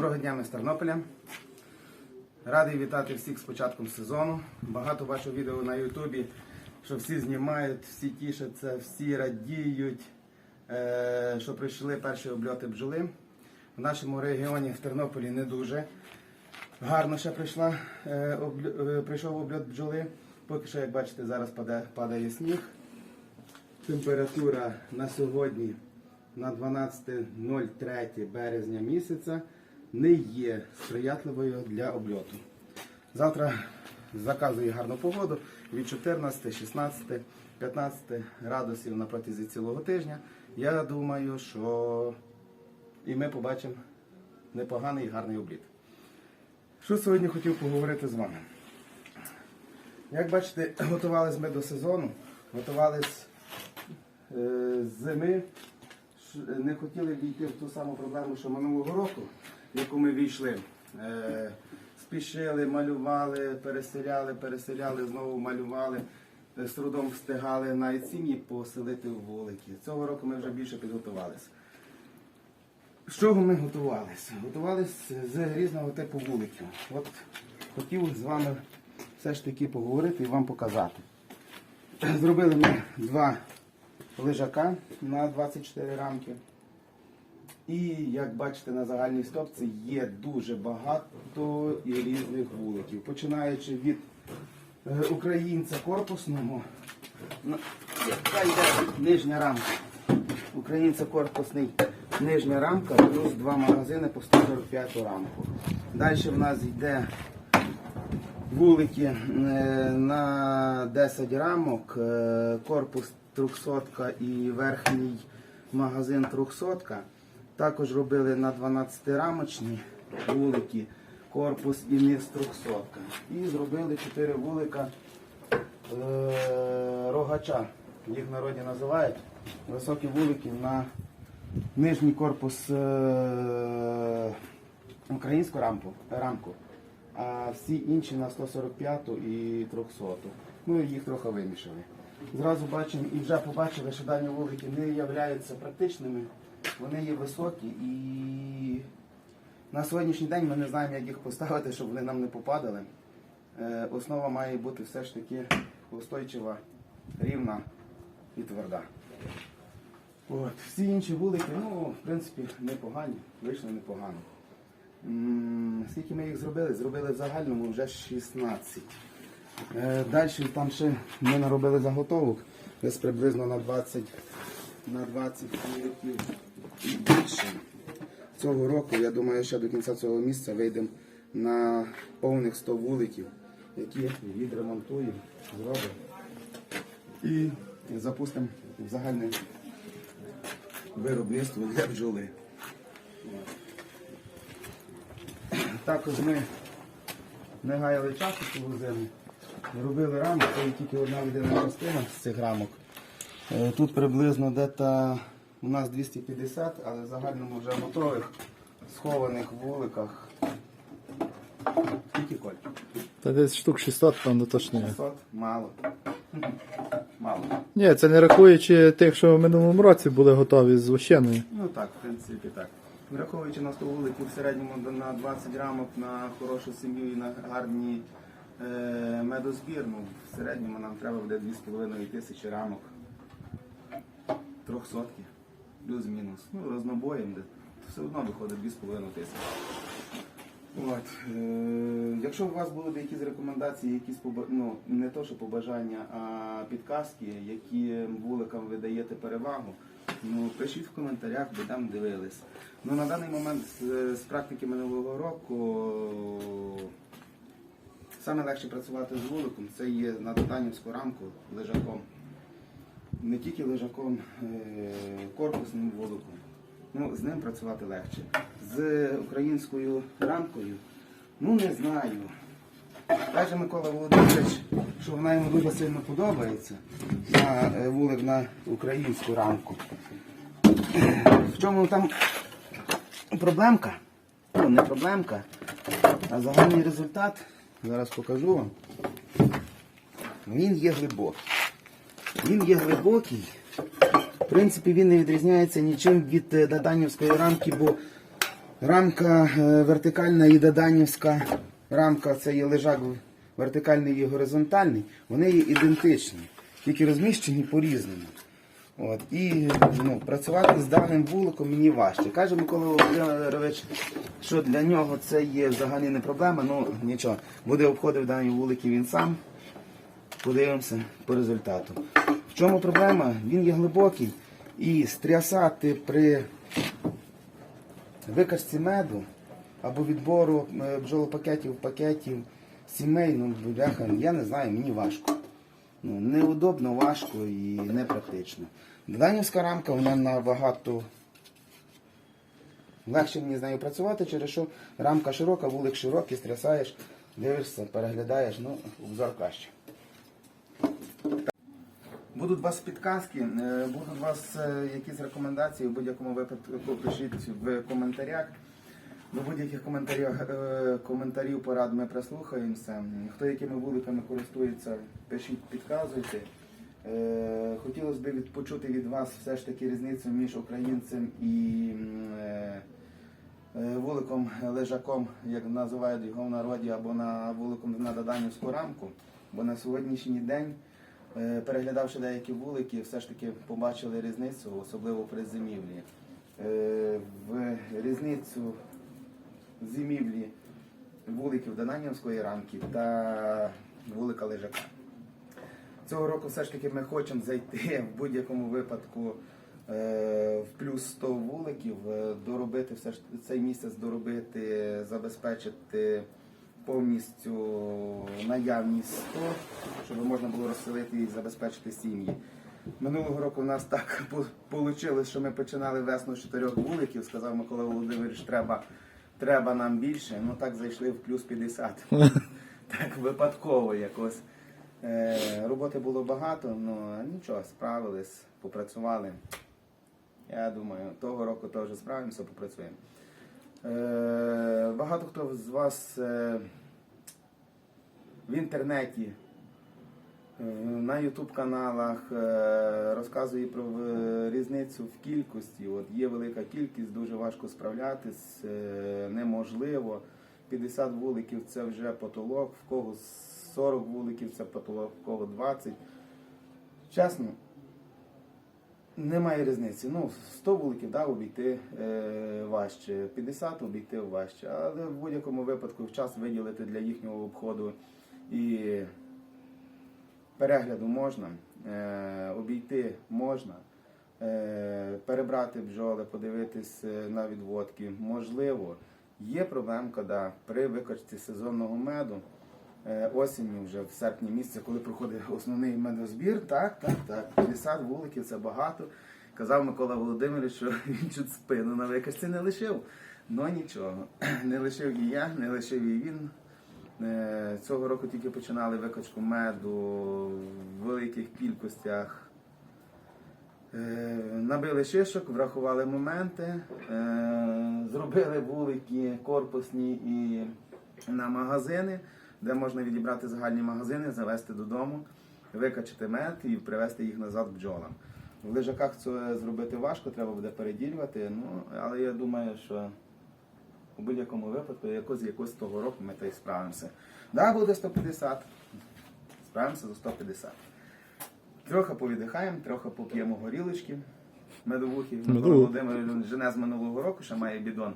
Доброго дня, ми з Тернополя. Радий вітати всіх з початком сезону. Багато бачу відео на Ютубі, що всі знімають, всі тішаться, всі радіють, е, що прийшли перші обльоти бджоли. В нашому регіоні в Тернополі не дуже гарно ще прийшла, е, е, прийшов обльот бджоли. Поки що, як бачите, зараз падає, падає сніг. Температура на сьогодні на 12.03 березня місяця не є сприятливою для обльоту. Завтра заказую гарну погоду від 14, 16, 15 градусів на протязі цілого тижня. Я думаю, що і ми побачимо непоганий і гарний обліт. Що сьогодні хотів поговорити з вами? Як бачите, готувались ми до сезону, готувались е, з зими, не хотіли війти в ту саму проблему, що минулого року, в яку ми війшли. Е, спішили, малювали, переселяли, переселяли, знову малювали, е, з трудом встигали навіть сім'ї поселити в вулики. Цього року ми вже більше підготувалися. З чого ми готувалися? Готувалися з різного типу вуликів. От хотів з вами все ж таки поговорити і вам показати. Зробили ми два лежака на 24 рамки. І як бачите на загальній стопці є дуже багато і різних вуликів. Починаючи від е, українця корпусного, на- яка йде нижня рамка. Українця корпусний нижня рамка, плюс два магазини по 145 рамку. Далі в нас йде вулики е, на 10 рамок, е, корпус 300 і верхній магазин 300. Також робили на 12 рамочні вулики, корпус і низ 300. І зробили 4 вулика е, рогача. Їх в народі називають високі вулики на нижній корпус е, українську рамку, рамку, а всі інші на 145 і 300. Ну їх трохи вимішали. Зразу бачимо і вже побачили, що дані вулики не являються практичними, вони є високі і на сьогоднішній день ми не знаємо, як їх поставити, щоб вони нам не попадали. Е, Основа має бути все ж таки устойчива, рівна і тверда. От. Всі інші вулики, ну, в принципі, непогані, вийшли непогано. Скільки ми їх зробили? Зробили в загальному вже 16. Е, Далі там ще ми наробили заготовок, десь приблизно на 20, на 20 вуликів Цього року, я думаю, ще до кінця цього місяця вийдемо на повних 100 вуликів, які відремонтуємо, зробимо і запустимо в загальне виробництво для бджоли. Також ми не гаяли часу цього зиму. Робили рамок, це тільки одна єдина частина з цих рамок. Е, Тут приблизно дето у нас 250, але в загальному вже готових, схованих в вуликах. Тільки коль. Та десь штук 600, певно, точно є. 500 мало. Мало. Ні, це не рахуючи тих, що в минулому році були готові з вощеною. Ну так, в принципі, так. Враховуючи на 100 вуликів в середньому на 20 рамок на хорошу сім'ю і на гарні е, медозбір, ну, в середньому нам треба буде 2,5 тисячі рамок. Трьохсотки, плюс-мінус. Ну, рознобоєм, де все одно виходить 2,5 тисячі. От, е, якщо у вас будуть якісь рекомендації, якісь ну, не то, що побажання, а підказки, які вуликам ви даєте перевагу, ну, пишіть в коментарях, бо там дивились. Ну, на даний момент з, практики минулого року саме легше працювати з вуликом, це є на Доданівську рамку лежаком. Не тільки лежаком, е, корпусним вуликом. Ну, з ним працювати легше. З українською рамкою, ну не знаю. Каже Микола Володимирович, що вона йому дуже сильно подобається на е, вулик на українську рамку. В чому там проблемка? Ну, не проблемка, а загальний результат. Зараз покажу вам. Він є глибокий. Він є глибокий. В принципі, він не відрізняється нічим від е, Даданівської рамки, бо Рамка е, вертикальна і доданівська. Рамка це є лежак вертикальний і горизонтальний. Вони є ідентичні, тільки розміщені по-різному. От, і ну, працювати з даним вуликом мені важче. Каже Микола Володимирович, що для нього це є взагалі не проблема. Ну нічого, буде обходив дані вулики він сам. Подивимося по результату. Чому проблема? Він є глибокий і стрясати при викачці меду або відбору е, бджолопакетів, пакетів, сімей, ну, бляха, я не знаю, мені важко. Ну, неудобно, важко і непрактично. Данівська рамка, вона набагато легше мені з нею працювати, через що рамка широка, вулик широкий, стрясаєш, дивишся, переглядаєш, ну, обзор краще. Будуть у вас підказки, е, будуть у вас е, якісь рекомендації, в будь-якому випадку пишіть в коментарях. До будь-яких коментарів, е, коментарів порад ми прислухаємося. Хто якими вуликами користується, пишіть, підказуйте. Хотілося б почути від вас все ж таки різницю між українцем і вуликом лежаком, як називають його в народі, або на вуликом на Доданівську рамку. Бо на сьогоднішній день, переглядавши деякі вулики, все ж таки побачили різницю, особливо при зимівлі. Е, В різницю зимівлі вуликів Дананівської рамки та вулика лежака. Цього року все ж таки ми хочемо зайти в будь-якому випадку е, в плюс 100 вуликів, е, доробити все ж цей місяць доробити, забезпечити повністю наявність 100, щоб можна було розселити і забезпечити сім'ї. Минулого року в нас так вийшло, що ми починали весну з чотирьох вуликів. Сказав Микола Володимирович, треба, треба нам більше. Ну так зайшли в плюс 50. Так випадково якось. Е, роботи було багато, але нічого, справились, попрацювали. Я думаю, того року теж справимося, попрацюємо. Е, багато хто з вас е, в інтернеті, е, на Ютуб каналах е, розказує про е, різницю в кількості. От є велика кількість, дуже важко справлятись, неможливо. 50 вуликів це вже потолок, в кого 40 вуликів це потолок, в кого 20. Чесно, немає різниці. Ну, 100 вуликів да, обійти е, важче, 50 обійти важче. Але в будь-якому випадку в час виділити для їхнього обходу і перегляду можна, е, обійти можна, е, перебрати бджоли, подивитись е, на відводки. Можливо, є проблемка да, при викачці сезонного меду. Осінню вже в серпні місяці, коли проходить основний медозбір, так, так, так, 50 вуликів це багато. Казав Микола Володимирович, що він чуть спину на викачці не лишив. Ну нічого, не лишив і я, не лишив і він. Е, Цього року тільки починали викачку меду в великих кількостях. Е, Набили шишок, врахували моменти, е, зробили вулики корпусні і на магазини, де можна відібрати загальні магазини, завести додому, викачати мед і привезти їх назад бджолам. В лежаках це зробити важко, треба буде переділювати, ну, але я думаю, що у будь-якому випадку якось, якось того року ми та й справимося. Да, буде 150, справимося за 150. Трохи повідихаємо, трохи поп'ємо горілочки медовухи. Микола Володимир жене з минулого року, ще має бідон.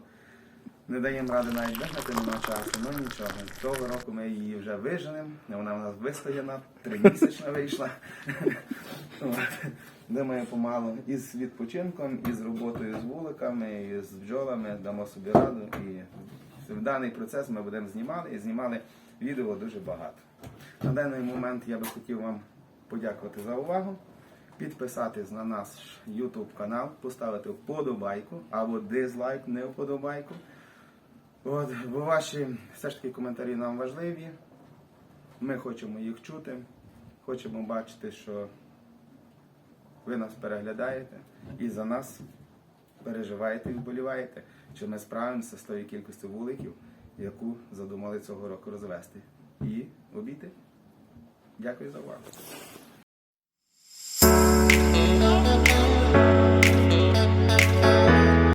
Не даємо ради навіть вигнати нема часу, ну нічого. Того року ми її вже виженемо, вона в нас вистояна, тримісячна вийшла. Думаю, помалу і з відпочинком, і з роботою з вуликами, і з бджолами дамо собі раду. І в даний процес ми будемо знімати і знімали відео дуже багато. На даний момент я би хотів вам подякувати за увагу. Підписатись на наш YouTube канал, поставити вподобайку або дизлайк, не вподобайку. От, бо ваші все ж таки коментарі нам важливі. Ми хочемо їх чути, хочемо бачити, що ви нас переглядаєте і за нас переживаєте і вболіваєте, що ми справимося з тою кількістю вуликів, яку задумали цього року розвести. І обійти. Дякую за увагу.